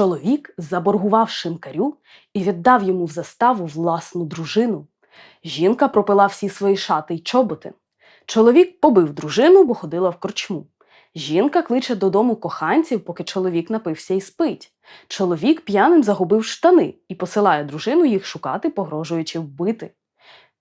Чоловік заборгував шинкарю і віддав йому в заставу власну дружину. Жінка пропила всі свої шати й чоботи. Чоловік побив дружину, бо ходила в корчму. Жінка кличе додому коханців, поки чоловік напився і спить. Чоловік п'яним загубив штани і посилає дружину їх шукати, погрожуючи вбити.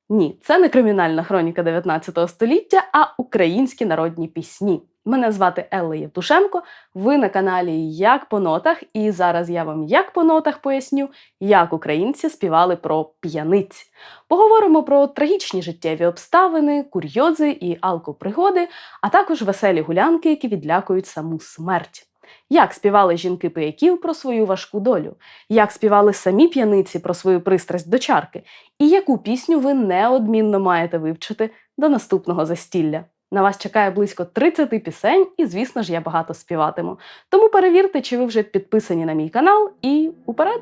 Ні, це не кримінальна хроніка 19 століття, а українські народні пісні. Мене звати Елла Євтушенко. Ви на каналі Як по нотах, і зараз я вам як по нотах поясню, як українці співали про п'яниць. Поговоримо про трагічні життєві обставини, курйози і алкопригоди, а також веселі гулянки, які відлякують саму смерть. Як співали жінки пияків про свою важку долю, як співали самі п'яниці про свою пристрасть до чарки, і яку пісню ви неодмінно маєте вивчити до наступного застілля. На вас чекає близько 30 пісень, і, звісно ж, я багато співатиму. Тому перевірте, чи ви вже підписані на мій канал, і уперед!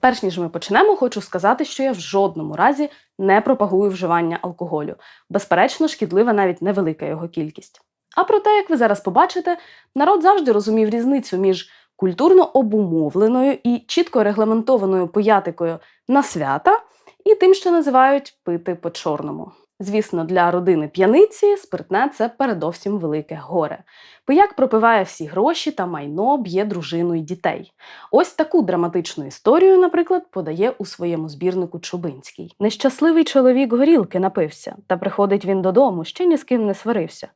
Перш ніж ми почнемо, хочу сказати, що я в жодному разі не пропагую вживання алкоголю. Безперечно, шкідлива навіть невелика його кількість. А проте, як ви зараз побачите, народ завжди розумів різницю між культурно обумовленою і чітко регламентованою поятикою на свята і тим, що називають пити по чорному. Звісно, для родини п'яниці спиртне це передовсім велике горе. Пияк пропиває всі гроші та майно, б'є дружину і дітей. Ось таку драматичну історію, наприклад, подає у своєму збірнику Чубинський. Нещасливий чоловік горілки напився, та приходить він додому, ще ні з ким не сварився.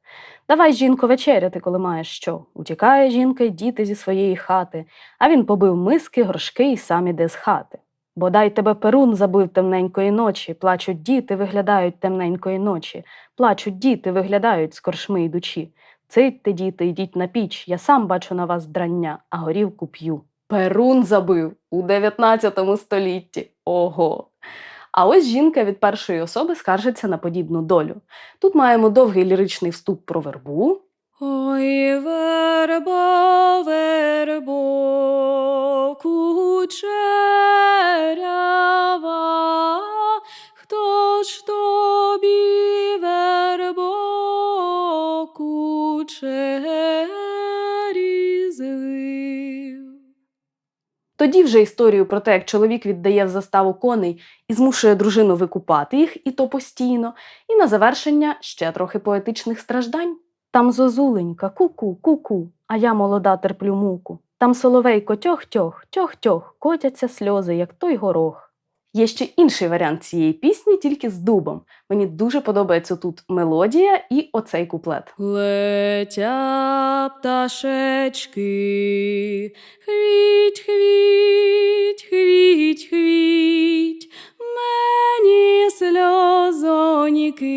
Давай, жінко, вечеряти, коли маєш що. Утікає жінка й діти зі своєї хати, а він побив миски, горшки і сам іде з хати. Бодай тебе перун забив темненької ночі, плачуть діти, виглядають темненької ночі, плачуть діти, виглядають з коршми йдучі. Цитьте, діти, йдіть на піч, я сам бачу на вас драння, а горівку п'ю. Перун забив у 19 столітті. Ого. А ось жінка від першої особи скаржиться на подібну долю. Тут маємо довгий ліричний вступ про вербу. Ой, Вже історію про те, як чоловік віддає в заставу коней і змушує дружину викупати їх, і то постійно, і на завершення ще трохи поетичних страждань. Там зозуленька, ку-ку, ку-ку, а я молода терплю муку. Там соловейко тьох-тьох, тьох-тьох, котяться сльози, як той горох. Є ще інший варіант цієї пісні, тільки з дубом. Мені дуже подобається тут мелодія і оцей куплет. Летя пташечки, хвіть, хвіть, хвіть, хвіть, мені сльозоніки,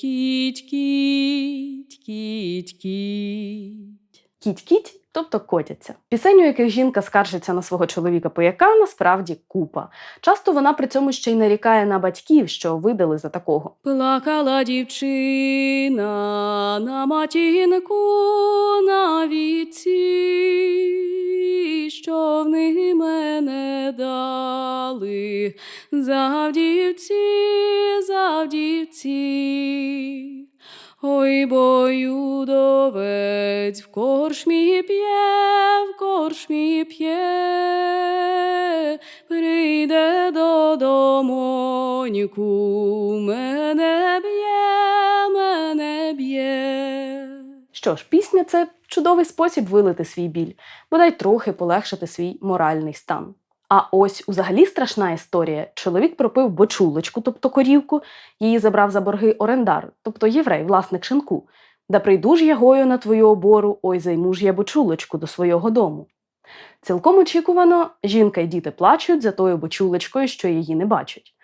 кіть, кіть, кіть, кіть. Кіть-кіть, тобто котяться. Пісень, у яких жінка скаржиться на свого чоловіка пояка, насправді купа. Часто вона при цьому ще й нарікає на батьків, що видали за такого. Плакала дівчина на матінку на віці, що в них мене дали завдівці, завдівці. Ой, бою довець в коршмі п'є, в коршмі п'є, прийде додомоньку, мене б'є, мене б'є. Що ж, пісня це чудовий спосіб вилити свій біль, бодай трохи полегшити свій моральний стан. А ось взагалі страшна історія. Чоловік пропив бочулочку, тобто корівку, її забрав за борги орендар, тобто єврей, власник шинку. Да прийду ж я гою на твою обору, ой займу ж я бочулочку до свого дому. Цілком очікувано, жінка й діти плачуть за тою бочулечкою, що її не бачать.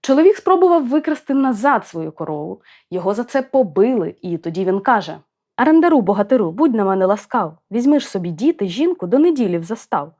Чоловік спробував викрасти назад свою корову, його за це побили, і тоді він каже: Арендару, богатиру, будь на мене ласкав, візьми ж собі діти, жінку до неділі в застав.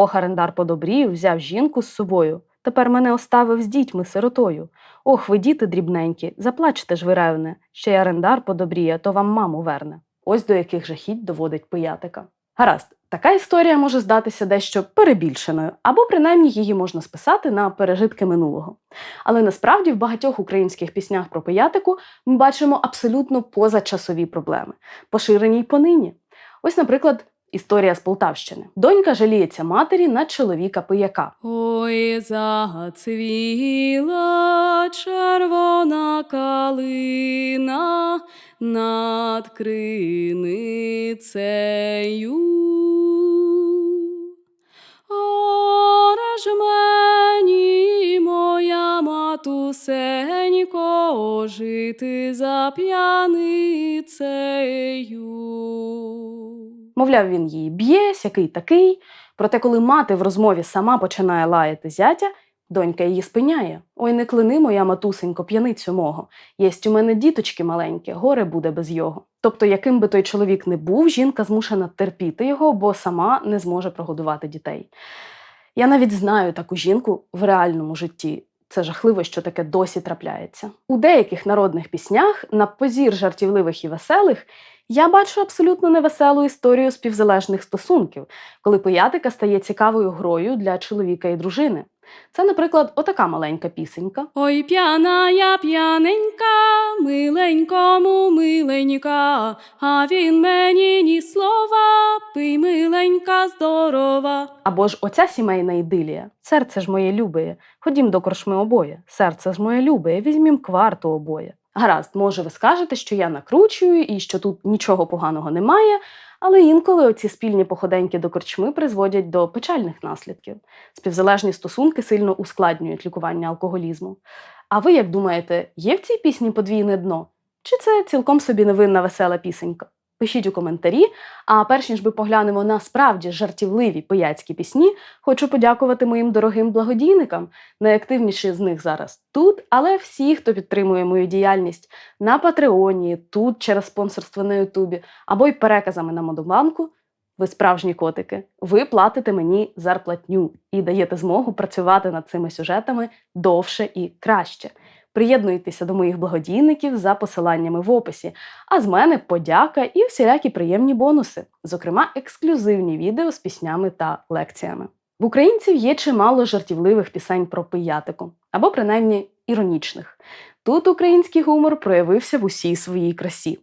Ох, арендар подобрів, взяв жінку з собою. Тепер мене оставив з дітьми сиротою. Ох, ви діти дрібненькі, заплачте ж ви ревне, ще й арендар подобріє, то вам маму верне. Ось до яких жахіть доводить пиятика. Гаразд, Така історія може здатися дещо перебільшеною, або принаймні її можна списати на пережитки минулого. Але насправді в багатьох українських піснях про пиятику ми бачимо абсолютно позачасові проблеми, поширені й понині. Ось, наприклад, історія з Полтавщини. Донька жаліється матері на чоловіка пияка. Ой, зацвіла червона калина над криницею. Ораж мені, моя матусенько, жити за п'яницею. Мовляв, він її б'є, сякий такий. Проте, коли мати в розмові сама починає лаяти зятя, донька її спиняє. Ой, не клини, моя матусенько, п'яницю мого. Єсть у мене діточки маленькі, горе буде без його. Тобто, яким би той чоловік не був, жінка змушена терпіти його, бо сама не зможе прогодувати дітей. Я навіть знаю таку жінку в реальному житті. Це жахливо, що таке досі трапляється. У деяких народних піснях на позір жартівливих і веселих я бачу абсолютно невеселу історію співзалежних стосунків, коли пиятика стає цікавою грою для чоловіка і дружини. Це, наприклад, отака маленька пісенька. Ой, п'яна я п'яненька, миленькому миленька, а він мені ні слова, пий миленька здорова. Або ж оця сімейна ідилія. Серце ж моє любеє, ходім до коршми обоє. Серце ж моє любеє, візьмім кварту обоє. Гаразд, може, ви скажете, що я накручую і що тут нічого поганого немає, але інколи оці спільні походеньки до корчми призводять до печальних наслідків. Співзалежні стосунки сильно ускладнюють лікування алкоголізму. А ви як думаєте, є в цій пісні подвійне дно? Чи це цілком собі невинна весела пісенька? Пишіть у коментарі. А перш ніж ми поглянемо на справді жартівливі пияцькі пісні, хочу подякувати моїм дорогим благодійникам. Найактивніші з них зараз тут, але всі, хто підтримує мою діяльність на Патреоні, тут через спонсорство на Ютубі або й переказами на Модобанку. Ви справжні котики. Ви платите мені зарплатню і даєте змогу працювати над цими сюжетами довше і краще. Приєднуйтеся до моїх благодійників за посиланнями в описі. А з мене подяка і всілякі приємні бонуси, зокрема ексклюзивні відео з піснями та лекціями. В українців є чимало жартівливих пісень про пиятику, або принаймні іронічних. Тут український гумор проявився в усій своїй красі.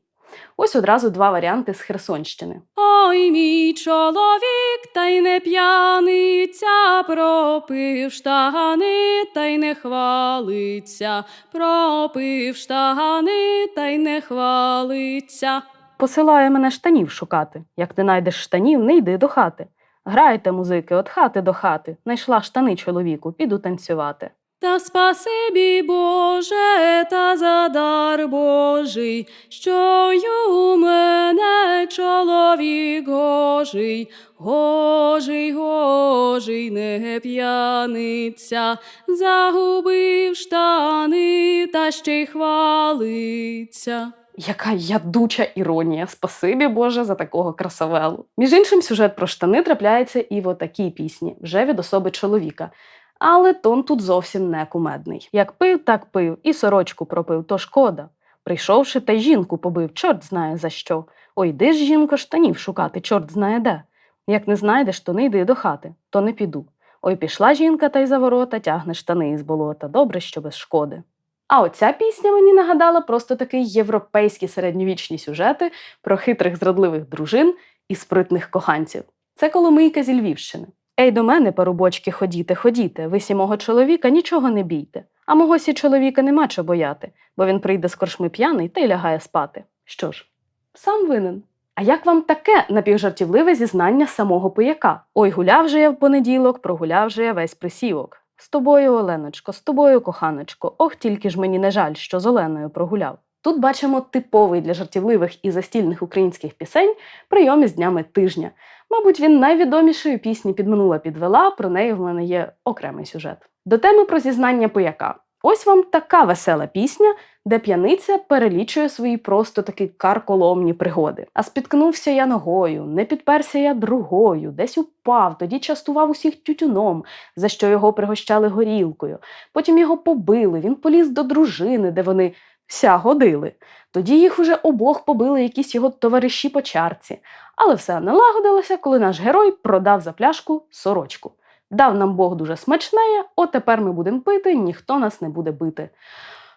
Ось одразу два варіанти з Херсонщини. Ой, мій чоловік, та й не п'яниця, пропив штани, та й не хвалиться, пропив штани, та й не хвалиться. Посилає мене штанів шукати. Як не найдеш штанів, не йди до хати. Грайте, музики, от хати до хати. Найшла штани чоловіку, піду танцювати. Та спасибі Боже, та за дар Божий, що й у мене чоловік гожий, гожий, гожий, не п'яниця, загубив штани та ще й хвалиться. Яка ядуча іронія, спасибі Боже за такого красавелу. Між іншим, сюжет про штани трапляється і в отакій пісні, вже від особи чоловіка. Але тон тут зовсім не кумедний. Як пив, так пив, і сорочку пропив, то шкода. Прийшовши, та й жінку побив, чорт знає за що. Ой, йди ж, жінко, штанів шукати, чорт знає де. Як не знайдеш, то не йди до хати, то не піду. Ой, пішла жінка та й за ворота, тягне штани із болота. Добре, що без шкоди. А оця пісня мені нагадала просто такі європейські середньовічні сюжети про хитрих зрадливих дружин і спритних коханців. Це Коломийка зі Львівщини. Ей, до мене, парубочки, ходіте, ходіте, ви сі мого чоловіка нічого не бійте. А мого сі чоловіка нема чого бояти, бо він прийде з коршми п'яний та й лягає спати. Що ж, сам винен. А як вам таке напівжартівливе зізнання самого пияка? Ой, гуляв же я в понеділок, прогуляв же я весь присівок. З тобою, Оленочко, з тобою, коханочко, ох, тільки ж мені не жаль, що з Оленою прогуляв. Тут бачимо типовий для жартівливих і застільних українських пісень прийом із днями тижня. Мабуть, він найвідомішої пісні підминула підвела, про неї в мене є окремий сюжет. До теми про зізнання пияка. Ось вам така весела пісня, де п'яниця перелічує свої просто такі карколомні пригоди. А спіткнувся я ногою, не підперся я другою, десь упав, тоді частував усіх тютюном, за що його пригощали горілкою. Потім його побили, він поліз до дружини, де вони Ся годили. Тоді їх уже обох побили якісь його товариші по чарці. Але все налагодилося, коли наш герой продав за пляшку сорочку. Дав нам Бог дуже смачне, от тепер ми будемо пити, ніхто нас не буде бити.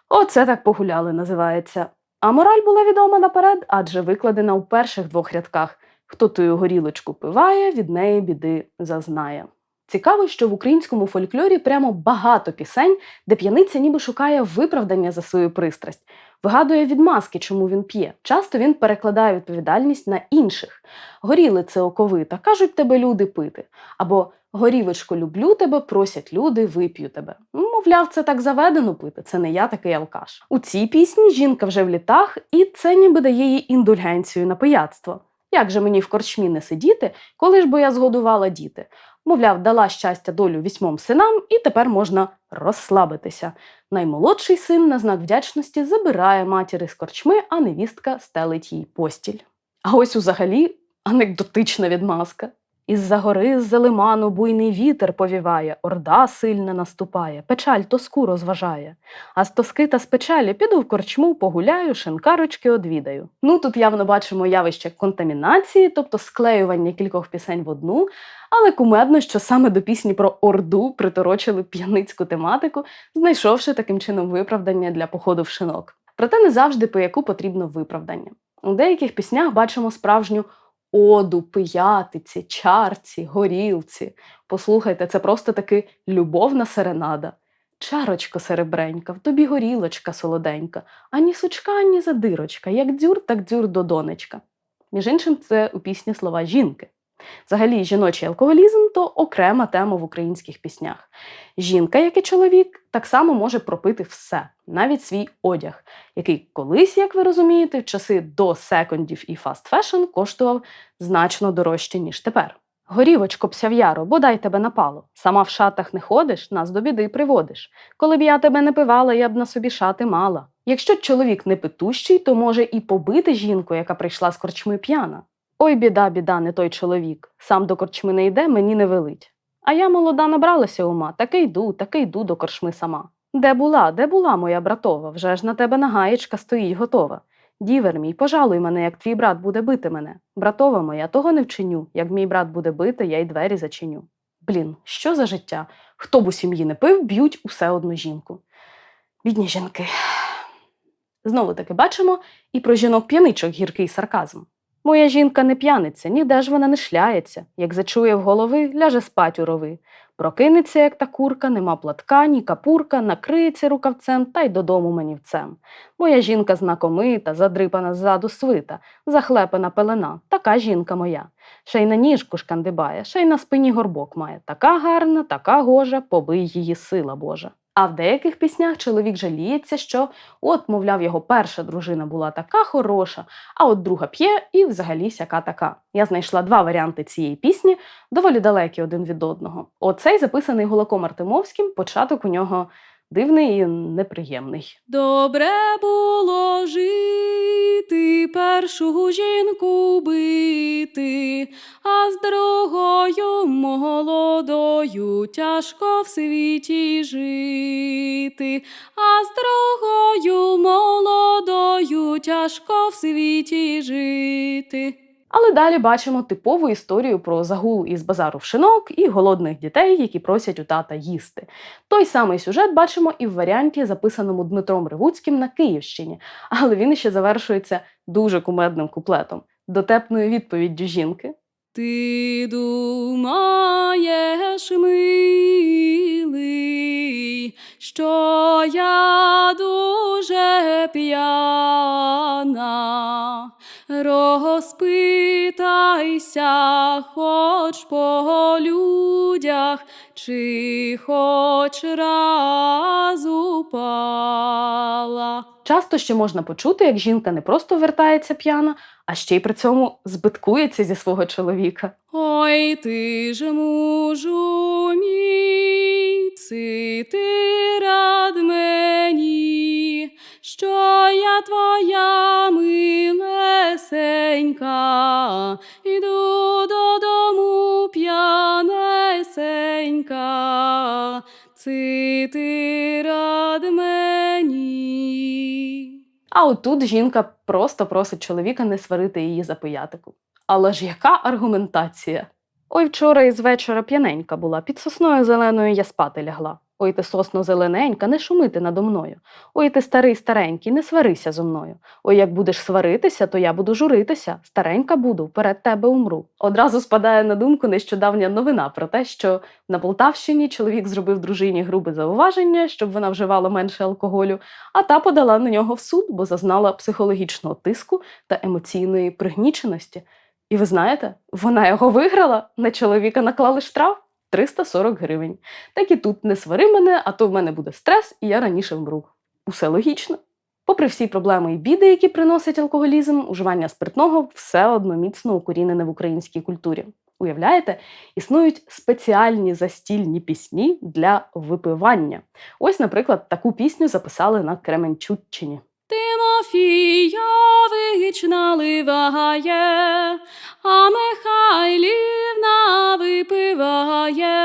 Оце так погуляли, називається. А мораль була відома наперед, адже викладена у перших двох рядках. Хто тую горілочку пиває, від неї біди зазнає. Цікаво, що в українському фольклорі прямо багато пісень, де п'яниця ніби шукає виправдання за свою пристрасть, вигадує відмазки, чому він п'є. Часто він перекладає відповідальність на інших. Горіли це оковита, кажуть тебе люди пити. Або горівочко, люблю тебе, просять люди, вип'ю тебе. Мовляв, це так заведено пити, це не я такий алкаш. У цій пісні жінка вже в літах, і це ніби дає їй індульгенцію на пияцтво. Як же мені в корчмі не сидіти, коли ж бо я згодувала діти? Мовляв, дала щастя долю вісьмом синам, і тепер можна розслабитися. Наймолодший син на знак вдячності забирає матір із корчми, а невістка стелить їй постіль. А ось узагалі анекдотична відмазка. Із-за гори, з-за лиману буйний вітер повіває, орда сильна наступає, печаль тоску розважає. А з тоски та з печалі піду в корчму, погуляю, шинкарочки одвідаю. Ну тут явно бачимо явище контамінації, тобто склеювання кількох пісень в одну, але кумедно, що саме до пісні про Орду приторочили п'яницьку тематику, знайшовши таким чином виправдання для походу в шинок. Проте не завжди пияку потрібно виправдання. У деяких піснях бачимо справжню оду, пиятиці, чарці, горілці. Послухайте, це просто таки любовна серенада. Чарочко серебренька, в тобі горілочка солоденька, ані сучка, ані задирочка, як дзюр, так дзюр до донечка. Між іншим, це у пісні слова жінки. Взагалі, жіночий алкоголізм то окрема тема в українських піснях. Жінка, як і чоловік, так само може пропити все, навіть свій одяг, який колись, як ви розумієте, в часи до секондів і фаст фешн коштував значно дорожче, ніж тепер. Горівочко псяв'яро, бодай тебе напало. Сама в шатах не ходиш, нас до біди приводиш. Коли б я тебе не пивала, я б на собі шати мала. Якщо чоловік не питущий, то може і побити жінку, яка прийшла з корчми п'яна. Ой, біда, біда, не той чоловік. Сам до корчми не йде, мені не велить. А я молода набралася ума, таки йду, таки йду до корчми сама. Де була, де була моя братова? Вже ж на тебе нагаєчка стоїть готова. Дівер мій, пожалуй мене, як твій брат буде бити мене. Братова моя, того не вчиню. Як мій брат буде бити, я й двері зачиню. Блін, що за життя? Хто б у сім'ї не пив, б'ють усе одну жінку. Бідні жінки. Знову таки бачимо і про жінок п'яничок гіркий сарказм. Моя жінка не п'яниця, ніде ж вона не шляється. Як зачує в голови, ляже спать у рови. Прокинеться, як та курка, нема платка, ні капурка, накриється рукавцем та й додому манівцем. Моя жінка знакомита, задрипана ззаду свита, захлепана пелена, така жінка моя. Ще й на ніжку шкандибає, ще й на спині горбок має. Така гарна, така гожа, побий її сила Божа. А в деяких піснях чоловік жаліється, що от, мовляв, його перша дружина була така хороша, а от друга п'є і взагалі сяка така. Я знайшла два варіанти цієї пісні, доволі далекі один від одного. Оцей записаний Гулаком Артемовським, початок у нього дивний і неприємний. Добре було жити, першу жінку бити, а з другою молодою тяжко в світі жити, а з другою молодою тяжко в світі жити. Але далі бачимо типову історію про загул із базару в шинок і голодних дітей, які просять у тата їсти. Той самий сюжет бачимо і в варіанті, записаному Дмитром Ревуцьким на Київщині, але він ще завершується дуже кумедним куплетом, дотепною відповіддю жінки. Ти думаєш, милий, що я дуже п'яна, розпитайся хоч по людях, чи хоч раз упала. Часто ще можна почути, як жінка не просто вертається п'яна, а ще й при цьому збиткується зі свого чоловіка. Ой, ти ж мужу мій, ци ти рад мені, що я твоя милесенька, іду додому п'янесенька, ци рад мені. А отут жінка просто просить чоловіка не сварити її за пиятику. Але ж яка аргументація? Ой, вчора із вечора п'яненька була, під сосною зеленою я спати лягла. Ой, ти сосно зелененька, не шумити надо мною. Ой, ти старий старенький, не сварися зо мною. Ой, як будеш сваритися, то я буду журитися. Старенька буду, перед тебе умру. Одразу спадає на думку нещодавня новина про те, що на Полтавщині чоловік зробив дружині грубе зауваження, щоб вона вживала менше алкоголю, а та подала на нього в суд, бо зазнала психологічного тиску та емоційної пригніченості. І ви знаєте, вона його виграла. На чоловіка наклали штраф 340 гривень. Так і тут не свари мене, а то в мене буде стрес, і я раніше вмру. Усе логічно. Попри всі проблеми і біди, які приносить алкоголізм, уживання спиртного все одно міцно укорінене в українській культурі. Уявляєте, існують спеціальні застільні пісні для випивання. Ось, наприклад, таку пісню записали на Кременчутчині. Тимофійович наливає, а Михайлівна випиває.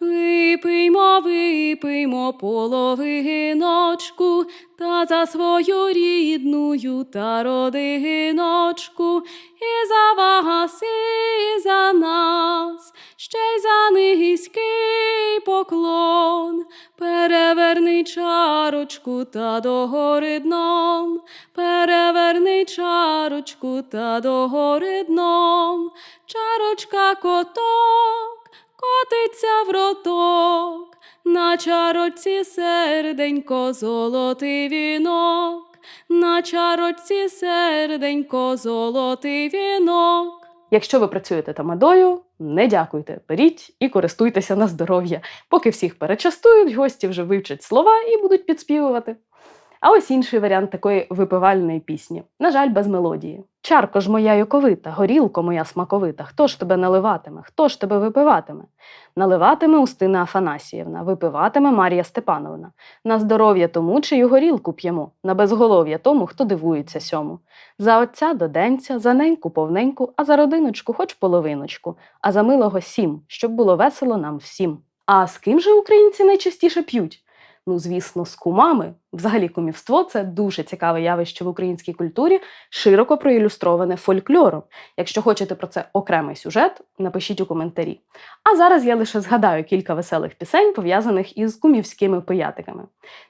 Випиймо, випиймо половиночку, та за свою рідную та родиночку, і за вас, і за нас, ще й за низький поклон. Переверни чарочку та догори дном, переверни чарочку та догори дном, чарочка коток котиться в роток, на чарочці серденько золотий вінок, на чарочці серденько золотий вінок. Якщо ви працюєте тамадою, не дякуйте, беріть і користуйтеся на здоров'я, поки всіх перечастують, гості вже вивчать слова і будуть підспівувати. А ось інший варіант такої випивальної пісні. На жаль, без мелодії. Чарко ж моя юковита, горілко моя смаковита, хто ж тебе наливатиме, хто ж тебе випиватиме? Наливатиме Устина Афанасіївна, випиватиме Марія Степановна. На здоров'я тому, чию горілку п'ємо, на безголов'я тому, хто дивується сьому. За отця до денця, за неньку повненьку, а за родиночку хоч половиночку, а за милого сім, щоб було весело нам всім. А з ким же українці найчастіше п'ють? Ну, звісно, з кумами. Взагалі, кумівство це дуже цікаве явище в українській культурі, широко проілюстроване фольклором. Якщо хочете про це окремий сюжет, напишіть у коментарі. А зараз я лише згадаю кілька веселих пісень, пов'язаних із кумівськими пиятиками.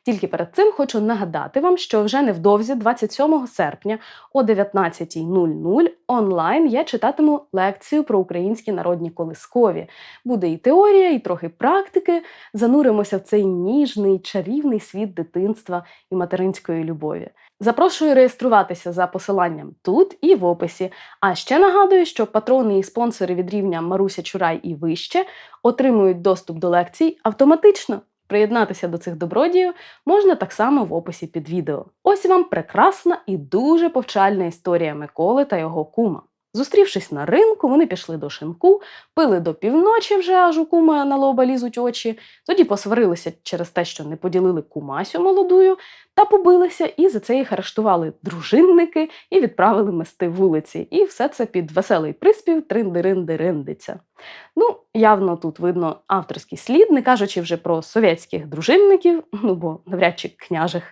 Тільки перед цим хочу нагадати вам, що вже невдовзі, 27 серпня о 19.00 онлайн я читатиму лекцію про українські народні колискові. Буде і теорія, і трохи практики. Зануримося в цей ніжний, чарівний світ дитинства і материнської любові. Запрошую реєструватися за посиланням тут і в описі. А ще нагадую, що патрони і спонсори від рівня Маруся Чурай і вище отримують доступ до лекцій автоматично. Приєднатися до цих добродіїв можна так само в описі під відео. Ось вам прекрасна і дуже повчальна історія Миколи та його кума. Зустрівшись на ринку, вони пішли до шинку, пили до півночі вже аж у кума на лоба лізуть очі, тоді посварилися через те, що не поділили кумасю молодую, та побилися, і за це їх арештували дружинники і відправили мести вулиці. І все це під веселий приспів тринди-ринди-риндиця. Ну, явно тут видно авторський слід, не кажучи вже про совєтських дружинників, ну бо навряд чи княжих,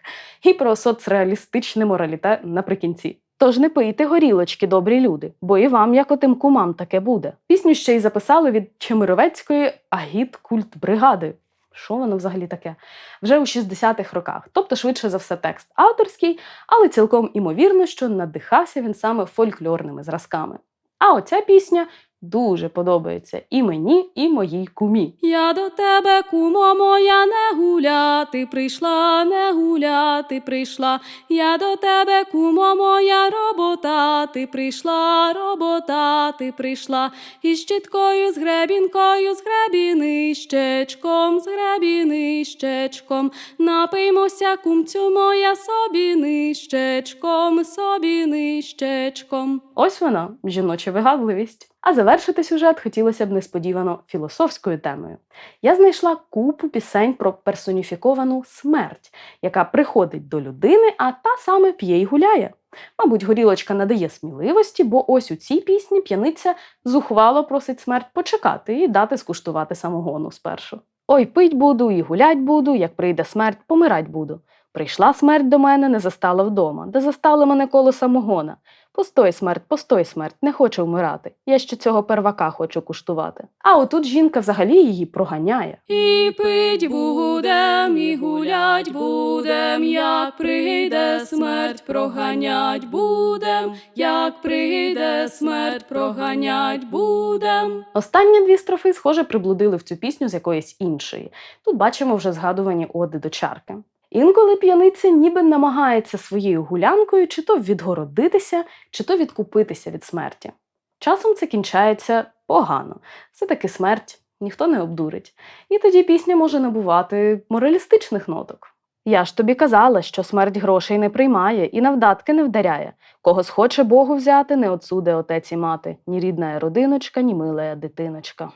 і про соцреалістичне мораліте наприкінці. Тож не пийте горілочки, добрі люди, бо і вам, як отим кумам, таке буде. Пісню ще й записали від Чемировецької агіт-культ-бригади. Що воно взагалі таке? Вже у 60-х роках. Тобто, швидше за все, текст авторський, але цілком імовірно, що надихався він саме фольклорними зразками. А оця пісня дуже подобається і мені, і моїй кумі. Я до тебе, кумо моя, не гуляти прийшла, не гуляти прийшла. Я до тебе, кумо моя, роботати прийшла, роботати прийшла. І щіткою, з гребінкою, з гребіни, щечком, з гребіни, щечком. Напиймося, кумцю моя, собі нищечком, собі нищечком. Ось вона, жіноча вигадливість. А завершити сюжет хотілося б несподівано філософською темою. Я знайшла купу пісень про персоніфіковану смерть, яка приходить до людини, а та саме п'є й гуляє. Мабуть, горілочка надає сміливості, бо ось у цій пісні п'яниця зухвало просить смерть почекати і дати скуштувати самогону спершу. Ой, пить буду і гулять буду, як прийде смерть, помирать буду. Прийшла смерть до мене, не застала вдома, де застали мене коло самогона. Постой, смерть, постой, смерть, не хочу вмирати. Я ще цього первака хочу куштувати. А отут жінка взагалі її проганяє. І пить будем, і гулять будем, як прийде смерть, проганять будем, як прийде смерть, проганять будем. Останні дві строфи, схоже, приблудили в цю пісню з якоїсь іншої. Тут бачимо вже згадувані оди до чарки. Інколи п'яниця ніби намагається своєю гулянкою чи то відгородитися, чи то відкупитися від смерті. Часом це кінчається погано. Все-таки смерть ніхто не обдурить. І тоді пісня може набувати моралістичних ноток. Я ж тобі казала, що смерть грошей не приймає і на вдатки не вдаряє. Кого схоче Богу взяти, не отсуде отець і мати, ні рідна родиночка, ні милая дитиночка.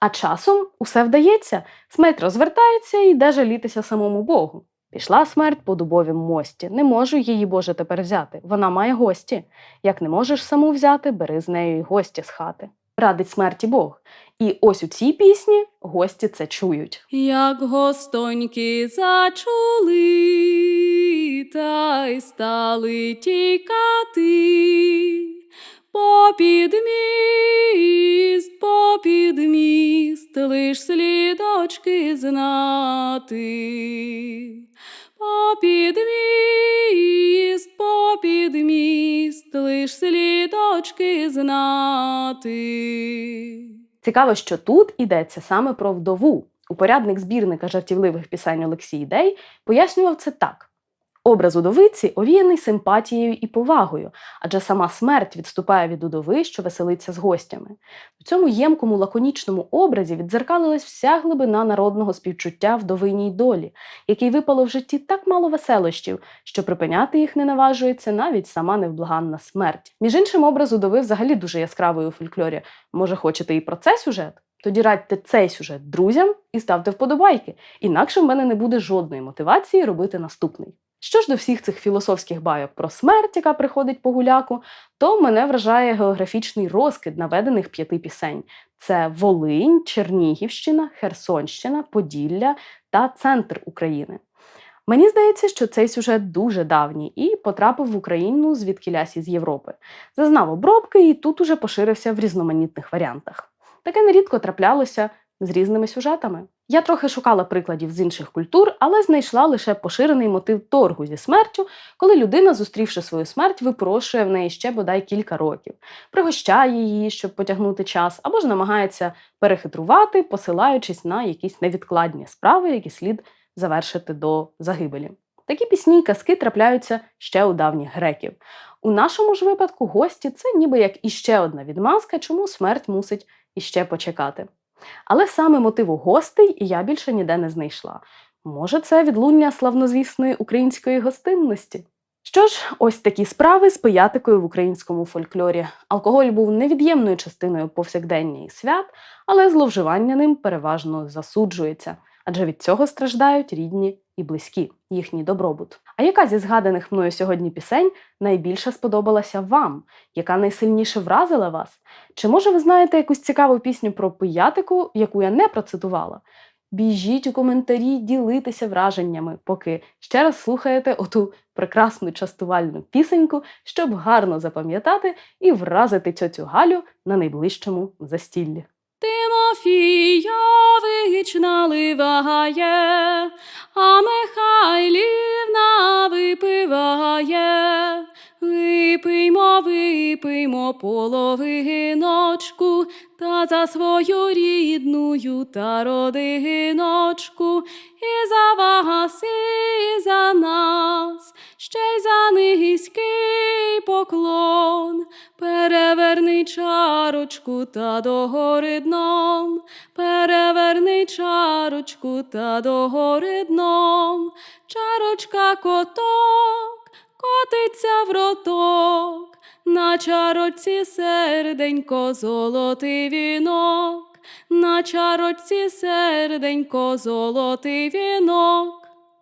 А часом усе вдається, смерть розвертається і йде жалітися самому Богу. Пішла смерть по дубовім мості. Не можу її, Боже, тепер взяти. Вона має гості. Як не можеш саму взяти, бери з нею й гості з хати. Радить смерті Бог. І ось у цій пісні гості це чують. Як гостоньки зачули, та й стали тікати, попід міст, попід міст, лиш слідочки знати. Попід міст, попід міст, лиш слідочки знати. Цікаво, що тут йдеться саме про вдову. Упорядник збірника жартівливих пісень Олексій Дей пояснював це так: образ удовиці овіяний симпатією і повагою, адже сама смерть відступає від удови, що веселиться з гостями. В цьому ємкому лаконічному образі віддзеркалилась вся глибина народного співчуття вдовиній долі, якій випало в житті так мало веселощів, що припиняти їх не наважується навіть сама невблаганна смерть. Між іншим, образ удови взагалі дуже яскравий у фольклорі. Може, хочете і про це сюжет? Тоді радьте цей сюжет друзям і ставте вподобайки, інакше в мене не буде жодної мотивації робити наступний. Що ж до всіх цих філософських байок про смерть, яка приходить по гуляку, то мене вражає географічний розкид наведених п'яти пісень: це Волинь, Чернігівщина, Херсонщина, Поділля та центр України. Мені здається, що цей сюжет дуже давній і потрапив в Україну звідкілясь із Європи. Зазнав обробки і тут уже поширився в різноманітних варіантах. Таке нерідко траплялося з різними сюжетами. Я трохи шукала прикладів з інших культур, але знайшла лише поширений мотив торгу зі смертю, коли людина, зустрівши свою смерть, випрошує в неї ще бодай кілька років, пригощає її, щоб потягнути час, або ж намагається перехитрувати, посилаючись на якісь невідкладні справи, які слід завершити до загибелі. Такі пісні й казки трапляються ще у давніх греків. У нашому ж випадку гості це ніби як іще одна відмазка, чому смерть мусить іще почекати. Але саме мотиву гостей я більше ніде не знайшла. Може, це відлуння славнозвісної української гостинності? Що ж, ось такі справи з пиятикою в українському фольклорі. Алкоголь був невід'ємною частиною повсякденніх свят, але зловживання ним переважно засуджується, адже від цього страждають рідні і близькі, їхній добробут. А яка зі згаданих мною сьогодні пісень найбільше сподобалася вам? Яка найсильніше вразила вас? Чи може ви знаєте якусь цікаву пісню про пиятику, яку я не процитувала? Біжіть у коментарі ділитися враженнями, поки ще раз слухаєте оту прекрасну частувальну пісеньку, щоб гарно запам'ятати і вразити цьоцю Галю на найближчому застіллі. Тимофійович наливає, а випиймо половиночку, та за свою рідную та родиночку, і за вас, і за нас, ще й за низький поклон. Переверни чарочку та догори дном, переверни чарочку та догори дном, чарочка коток котиться в роток, на чарочці серденько золотий вінок, на чарочці серденько золотий вінок.